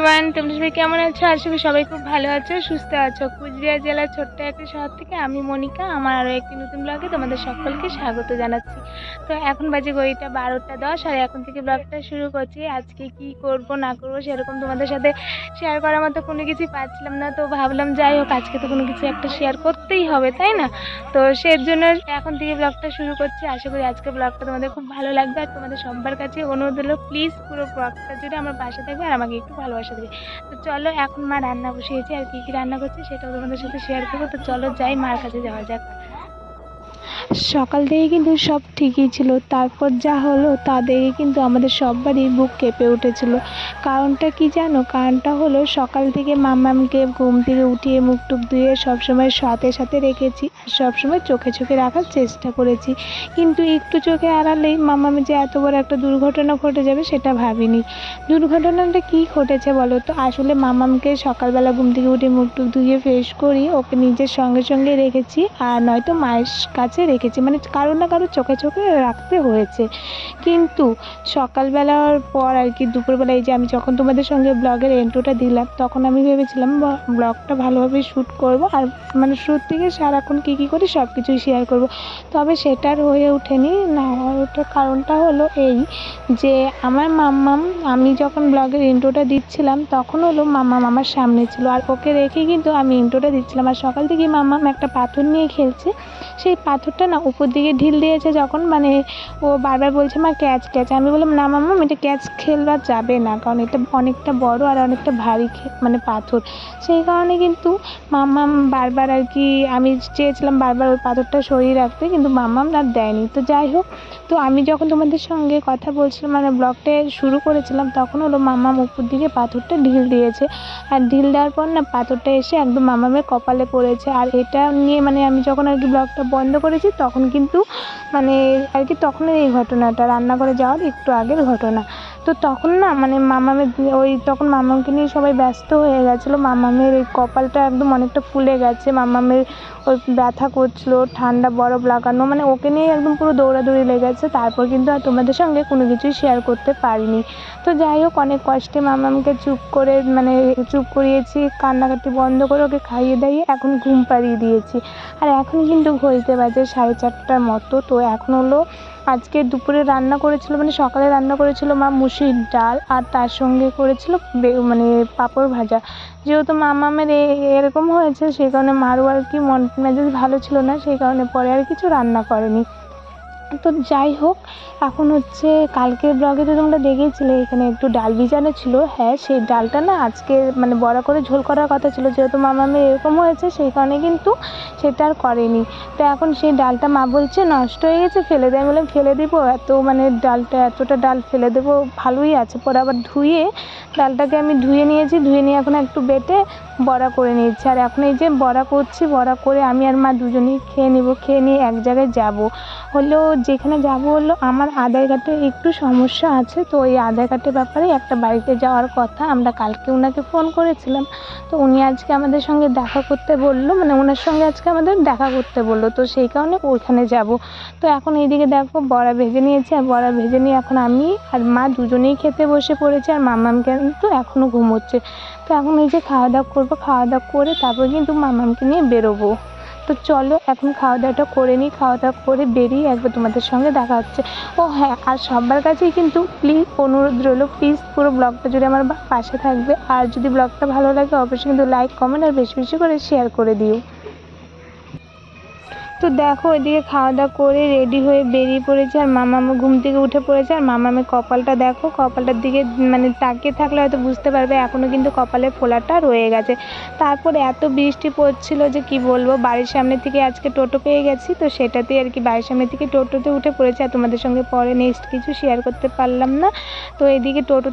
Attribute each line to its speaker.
Speaker 1: Everyone তোমরা সবাই কেমন আছো? আশা করি সবাই খুব ভালো আছো, সুস্থ আছো। কুচবিহার জেলার ছোট্ট একটা শহর থেকে আমি মনিকা, আমার আরও একটি নতুন ব্লগে তোমাদের সকলকে স্বাগত জানাচ্ছি। তো এখন বাজে ঘড়িটা বারোটা দশ, আর এখন থেকে ব্লগটা শুরু করছি। আজকে কি করব, না করব সেরকম তোমাদের সাথে শেয়ার করার মতো কোনো কিছুই পাচ্ছিলাম না। তো ভাবলাম, যাই হোক, আজকে তো কোনো কিছু একটা শেয়ার করতেই হবে, তাই না? তো সেই জন্য এখন থেকে ব্লগটা শুরু করছি। আশা করি আজকে ব্লগটা তোমাদের খুব ভালো লাগবে। আর তোমাদের সবার কাছে অনুরোধ হলো প্লিজ পুরো ব্লগটা জুড়ে আমার পাশে থাকবে আর আমাকে একটু ভালোবাসা দেবে তো চলো, এখন মা রান্না বসিয়েছে আর কী কী রান্না করছে সেটাও তোমাদের সাথে শেয়ার করব। তো চলো যাই, মার কাছে যাওয়া যাক। সকাল থেকে কিন্তু সব ঠিকই ছিল। তারপর যা হলো তা দেখে কিন্তু আমাদের সবারই বুক কেঁপে উঠেছিল। কারণটা কি জানো? কারণটা হলো সকাল থেকে মামামকে ঘুম থেকে উঠিয়ে মুখ টুক ধুয়ে সবসময় সাথে সাথে রেখেছি। সবসময় চোখে চোখে রাখার চেষ্টা করেছি। কিন্তু একটু চোখে আড়ালেই মামামের যে এত বড় একটা দুর্ঘটনা ঘটে যাবে সেটা ভাবিনি। দুর্ঘটনাটা কি ঘটেছে বলো তো? আসলে মামামকে সকালবেলা ঘুম থেকে উঠে মুখ টুক ধুয়ে ফ্রেশ করি ওকে নিজের সঙ্গে সঙ্গে রেখেছি। আর নয়তো মায়ের কাছে রেখেছি মানে কারও না কারও চোখে চোখে রাখতে হয়েছে। কিন্তু সকালবেলার পর আর কি দুপুরবেলা এই যে আমি যখন তোমাদের সঙ্গে ব্লগের এন্ট্রোটা দিলাম, তখন আমি ভেবেছিলাম ব্লগটা ভালোভাবে শ্যুট করব আর মানে শুট থেকে সারাক্ষণ কী কী করি সব কিছুই শেয়ার করব। তবে সেটার হয়ে ওঠেনি। না হয়ে ওঠার কারণটা হলো এই যে আমার মাম্মাম, আমি যখন ব্লগের ইন্ট্রোটা দিচ্ছিলাম, তখন হলো মাম্মাম আমার সামনে ছিল। আর ওকে রেখে কিন্তু আমি ইন্ট্রোটা দিচ্ছিলাম। আর সকাল থেকে মাম্মাম একটা পাথর নিয়ে খেলছে। সেই পাথরটা না, উপর দিকে ঢিল দিয়েছে যখন মানে ও বারবার বলছে, মা, ক্যাচ ক্যাচ। আমি বললাম, না মাম্মাম এটা ক্যাচ খেলবা যাবে না, কারণ এটা অনেকটা বড় আর অনেকটা ভারী মানে পাথর। সেই কারণে কিন্তু মাম্মাম বারবার আর কি, আমি চেয়েছিলাম বারবার ওই পাথরটা সরিয়ে রাখতে, কিন্তু মাম্মাম আর দেয়নি। তো যাই হোক, তো আমি যখন তোমাদের সঙ্গে কথা বলছিলাম মানে ব্লগটা শুরু করেছিলাম, তখন হলো মাম্মাম উপর দিকে পাথরটা ঢিল দিয়েছে। আর ঢিল দেওয়ার পর না, পাথরটা এসে একদম মামামের কপালে পড়েছে। আর এটা নিয়ে মানে আমি যখন আর কি ব্লগটা বন্ধ করেছি তখন কিন্তু মানে আর কি তখনের এই ঘটনাটা রান্নাঘরে যাওয়ার একটু আগের ঘটনা। তো তখন না মানে মামামের ওই তখন মামামকে নিয়ে সবাই ব্যস্ত হয়ে গেছিল। মামামের ওই কপালটা একদম অনেকটা ফুলে গেছে। মামামের ওই ব্যথা করছিল, ঠান্ডা বরফ লাগানো মানে ওকে নিয়ে একদম পুরো দৌড়াদৌড়ি লেগেছে। তারপর কিন্তু আর তোমাদের সঙ্গে কোনো কিছুই শেয়ার করতে পারিনি। তো যাই হোক, অনেক কষ্টে মামামকে চুপ করে মানে চুপ করিয়েছি, কান্নাকাটি বন্ধ করে ওকে খাইয়ে দাইয়ে এখন ঘুম পাড়িয়ে দিয়েছি। আর এখন কিন্তু ঘড়িতে বাজে সাড়ে চারটার মতো, তো এখন হলো আজকে দুপুরে রান্না করেছিল মানে সকালে রান্না করেছিল মা মুসুরির ডাল আর তার সঙ্গে করেছিল মানে পাঁপড় ভাজা। যেহেতু মামামের এরকম হয়েছে, সেই কারণে মারও আর কি মন মেজাজ ভালো ছিল না, সেই কারণে পরে আর কিছু রান্না করেনি। তো যাই হোক, এখন হচ্ছে কালকের ব্লগে তো তোমরা দেখেছিলে, এখানে একটু ডাল ভিজানো ছিল। হ্যাঁ সেই ডালটা না আজকে মানে বড়া করে ঝোল করার কথা ছিল, যেহেতু মামামের এরকম হয়েছে, সেই কারণে কিন্তু সেটা আর করেনি। তো এখন সেই ডালটা মা বলছে, নষ্ট হয়ে গেছে, ফেলে দেয় বললাম, ফেলে দেবো? এত মানে ডালটা, এতটা ডাল ফেলে দেবো, ভালোই আছে। পরে আবার ধুয়ে ডালটাকে আমি ধুয়ে নিয়েছি, ধুয়ে নিয়ে এখন একটু বেটে বড়া করে নিয়েছি। আর এখন এই যে বড়া করছি, বড়া করে আমি আর মা দুজনেই খেয়ে নিব, খেয়ে নিয়ে এক জায়গায় যাব। হলো যেখানে যাব হলো আমার আধার কার্ডে একটু সমস্যা আছে, তো ওই আধার কার্ডের ব্যাপারে একটা বাড়িতে যাওয়ার কথা। আমরা কালকে ওনাকে ফোন করেছিলাম, তো উনি আজকে আমাদের সঙ্গে দেখা করতে বলল মানে ওনার সঙ্গে আজকে আমাদের দেখা করতে বলল। তো সেই কারণে ওইখানে যাব। তো এখন এইদিকে দেখো বড়া ভেজে নিয়েছি। আর বড়া ভেজে নিয়ে এখন আমি আর মা দুজনেই খেতে বসে পড়েছে আর মামাম কিন্তু এখনও ঘুমোচ্ছে। তো এখন এই যে খাওয়া দাওয়া করব খাওয়া দাওয়া করে তারপর কিন্তু মামামকে নিয়ে বেরোবো। তো চলো এখন খাওয়া দাওয়াটা করে নিই। খাওয়া দাওয়া করে বেরিয়ে একবার তোমাদের সঙ্গে দেখা হচ্ছে। ও হ্যাঁ আর সবার কাছেই কিন্তু প্লিজ অনুরোধ রইল। প্লিজ পুরো ব্লগটা জুড়ে আমার পাশে থাকবে। আর যদি ব্লগটা ভালো লাগে, অবশ্যই কিন্তু লাইক কমেন্ট আর বেশি বেশি করে শেয়ার করে দিও। তো দেখো, এদিকে খাওয়া দাওয়া করে রেডি হয়ে বেরিয়ে পড়েছে আর মামামা ঘুম থেকে উঠে পড়েছে। আর মামামের কপালটা দেখো, কপালটার দিকে মানে তাকিয়ে থাকলে হয়তো বুঝতে পারবে এখনও কিন্তু কপালে ফোলাটা রয়ে গেছে। তারপর এত বৃষ্টি পড়ছিল যে কি বলব, বাড়ির সামনে থেকে আজকে টোটো পেয়ে গেছি, তো সেটাতেই আর কি বাড়ির সামনে থেকে টোটোতে উঠে পড়েছে। আর তোমাদের সঙ্গে পরে নেক্সট কিছু শেয়ার করতে পারলাম না। তো এদিকে টোটো